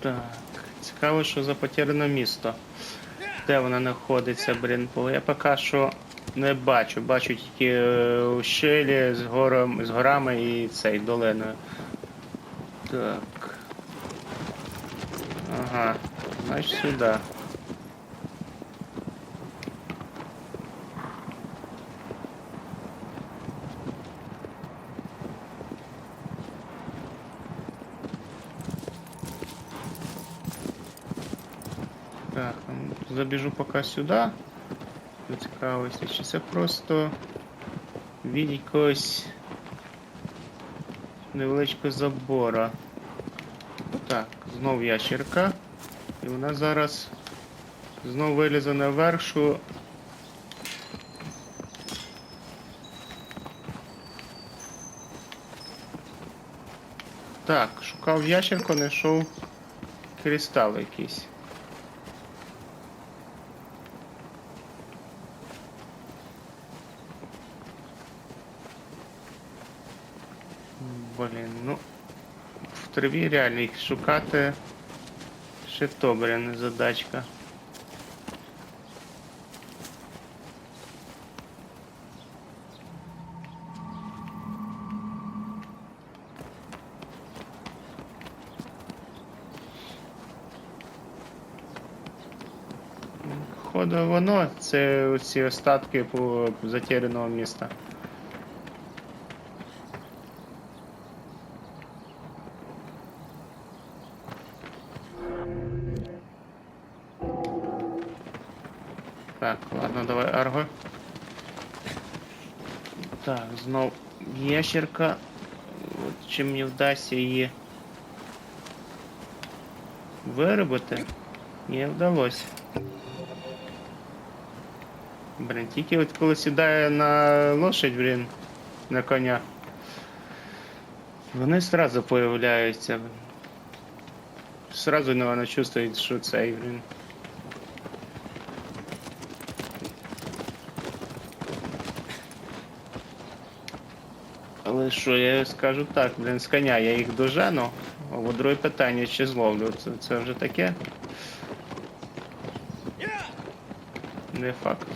Так, цікаво, що за потеряне місто. Де воно знаходиться, блін, бо я поки що не бачу. Бачу тільки е, ущелі з, гором, з горами і цей долиною. Так. Ага, значить сюди. Так, м, забіжу поки сюди. Цікавості, чи це просто від якогось невеличкого забора. Так, знов ящерка. І вона зараз знов вилізе наверх, що Так, шукав ящерку, знайшов кристал якийсь. Блін, ну в траві реально їх шукати ще то, блін, задачка. Походу воно, це ці остатки по затеряного міста. Так, ладно, давай Арго. Так, знов ящерка. От чи мені вдасться її виробити? Не вдалося. Блін, тільки от коли сідає на лошадь, блін, на коня. Вони сразу появляються. Сразу вона чувствує, що цей, блін. Що, я скажу так, блін, з коня я їх дожену, друге питання, чи зловлю. Це, це вже таке. Не факт.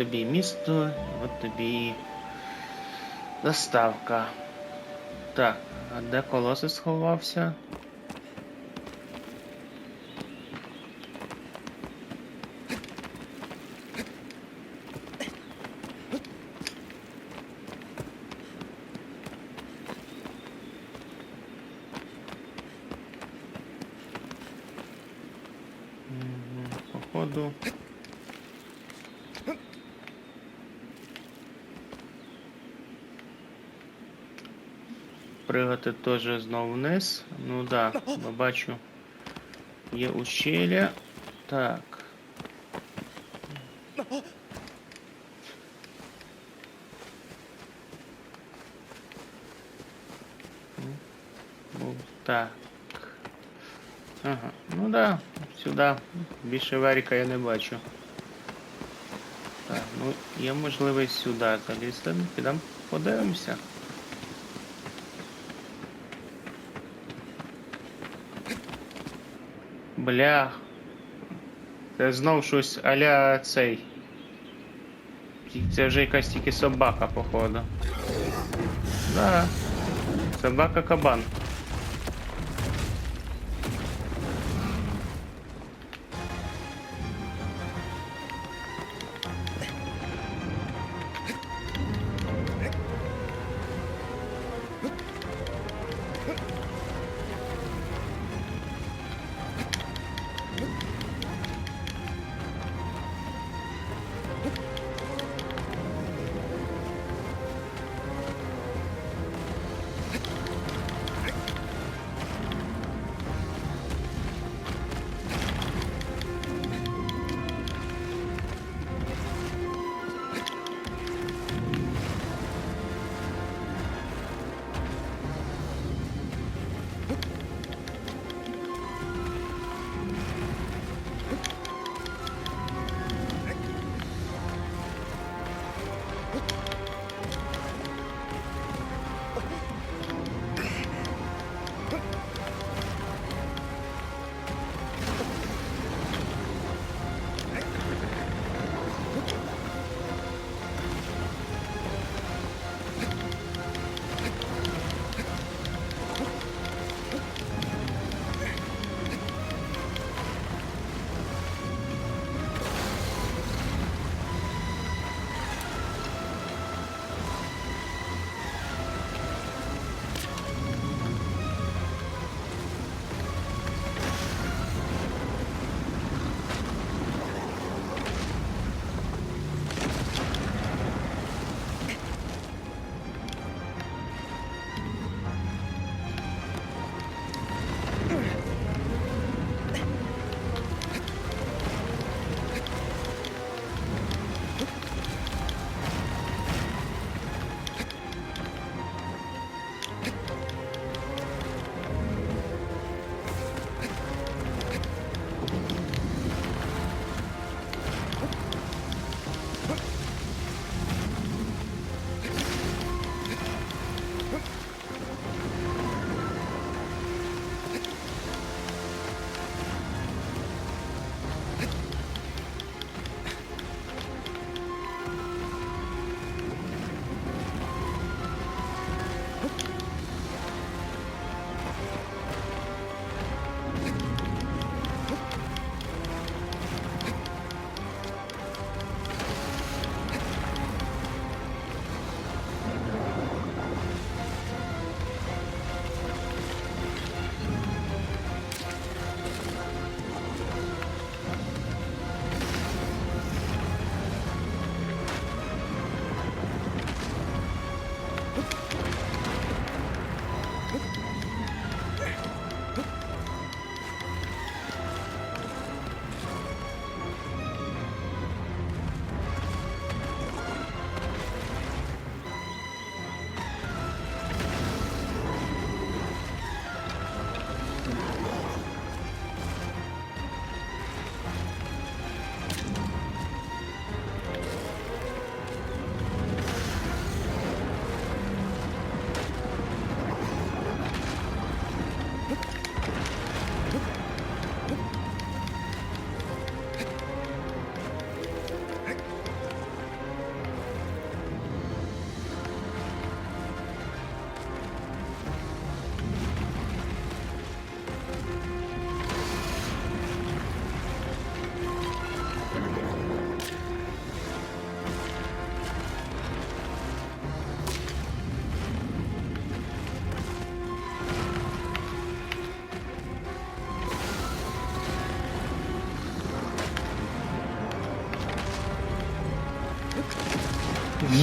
Тобі місто, от тобі доставка. Так, а де колосис сховався? Походу. Пригати теж знову вниз. Ну да, бо бачу. Є ущелля. Так. Ну, так. Ага, ну да, сюди. Більше варіка я не бачу. Так, ну є можливість сюди залізти. Ну, Підемо подивимося. Бля. Це знов щось аля цей. Це вже якась тільки собака, походу. Да. Собака кабан.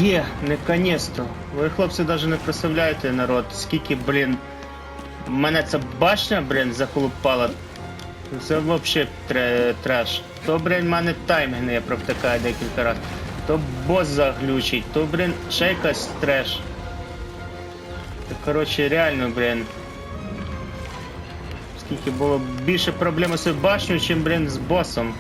Є, наконец-то. Ви, хлопці, навіть не представляєте, народ, скільки, блін. Мене ця башня, блін, заколупала. Це взагалі тре- треш. То, блін, мене таймінг не провтикає декілька разів. То бос заглючить, то, блін, ще якась треш. Коротше, реально, блін. Скільки було більше проблем з башнею, чим, блін, з босом.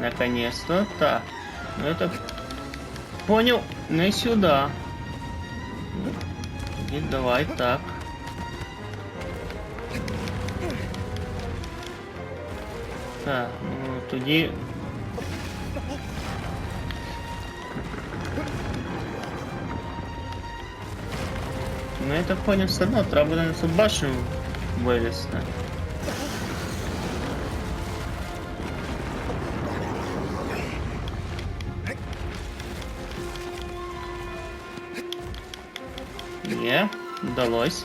Наконец-то. Так. Ну это... Понял, не сюда. И давай так. Так, ну тоді. Ну я так понял, все одно треба буде на вилізти. Вдалось.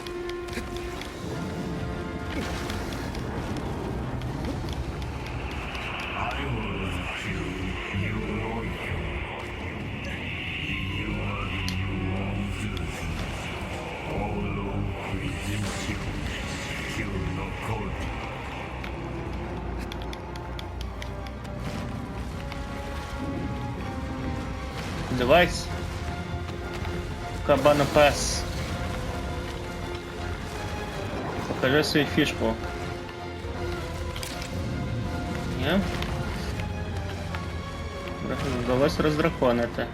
Девайс. Кабана пес. Покажи свою фішку. Ні? Вдалося роздраконити.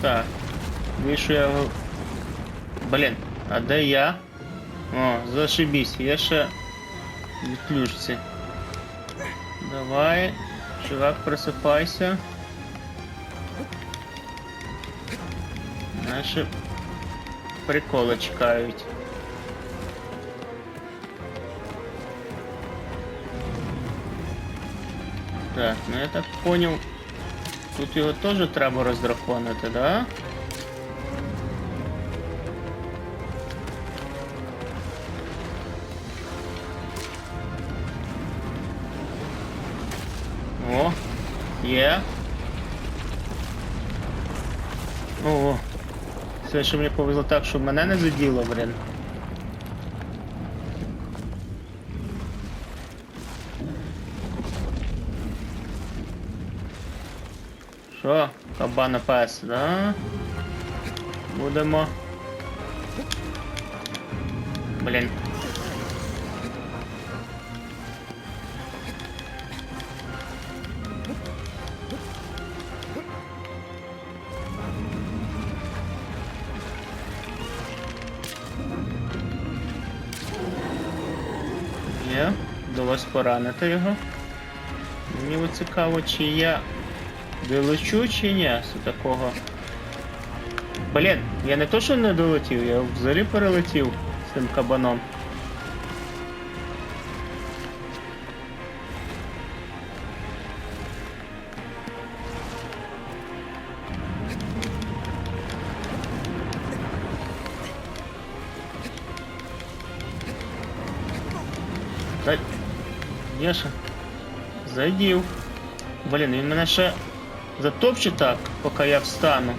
Так. Вийшов я... його- Блін, а де я? О, зашибісь, я ще в відключці. Давай, чувак, просипайся. Наші приколи чекають. Так, ну я так понял. Тут його теж треба роздраконити, да? О, є. Ого. Це ще мені повезло так, щоб мене не заділо, блін. Що? Кабана пес, да? Будемо. Блін. Поранити його. Мені цікаво, чи я долечу, чи ні з такого. Блін, я не то, що не долетів, я взагалі перелетів з цим кабаном. Я ще задів. Блін, він мене ще затопче так, поки я встану.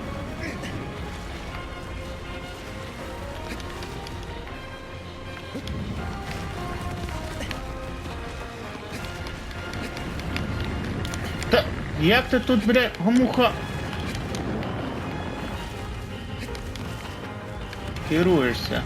Та як ти тут, бля, гомуха? Керуєшся.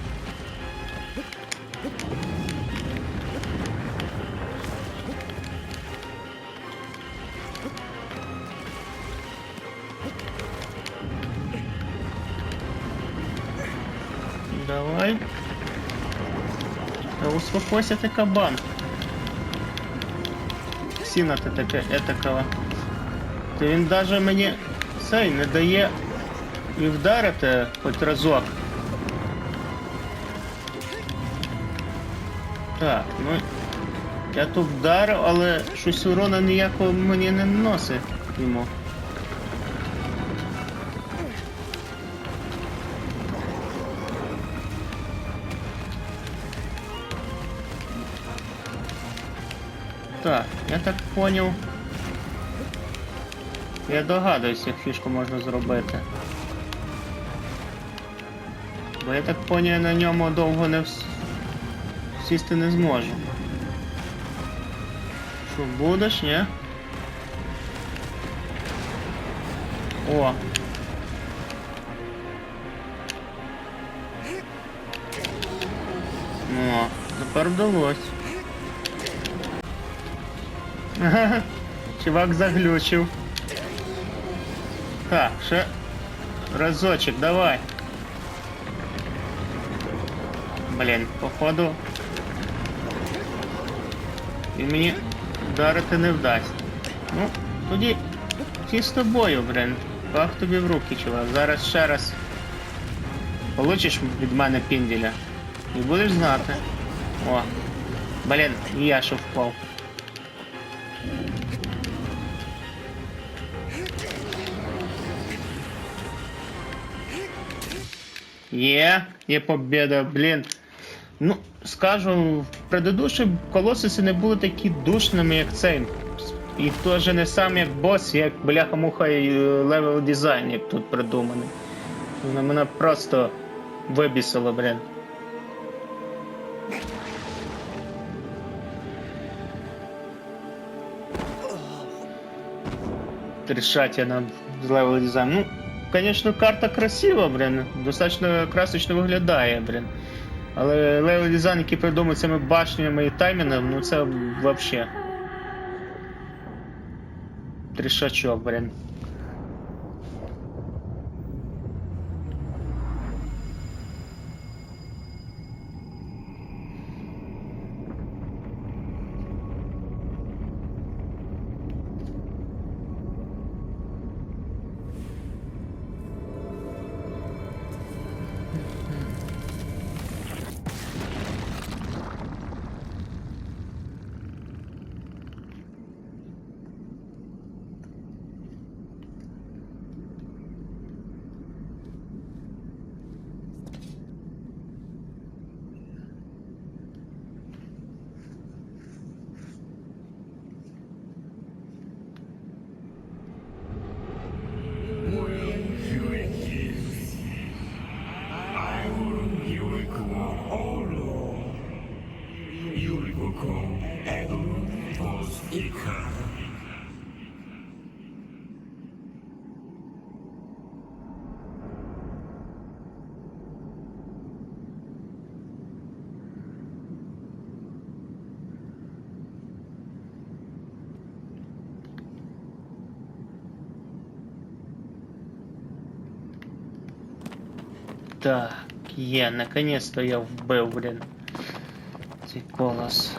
Успокойся ты, кабан. Сіна ти таке етакова. То він даже мені цей не дає і вдарити хоч разок. Так, ну Я тут вдарив, але щось урона ніякого мені не наносить йому. Поняв. Я догадуюсь, як фішку можна зробити. Бо я так поняв, на ньому довго не вс... сісти не зможу. Що, будеш, ні? О. О, тепер вдалось. Ага, Чувак заглючив. Так, ще разочек, давай. Блін, походу. Він мені вдарити не вдасть. Ну, тоді ті з тобою, блін. Пах тобі в руки, чувак. Зараз ще раз. Получиш від мене пінділя. І будеш знати. О. Блін, і я що впав. Є, є победа, блін. Ну, скажу, в предыдущі колосиси не були такі душними, як цей. І теж не сам як бос, як бляха-муха і е, левел дизайн, як тут придуманий. Воно мене просто вибісило, блін. Решать я на левел дизайн. Ну, конечно, карта красива, блін. Достатньо красочно виглядає, блін. Але левел дизайн, який придумав цими башнями і таймінгом, ну це взагалі. Трішачок, блін. Так, є, наконец-то я вбив, блін. Цей колос.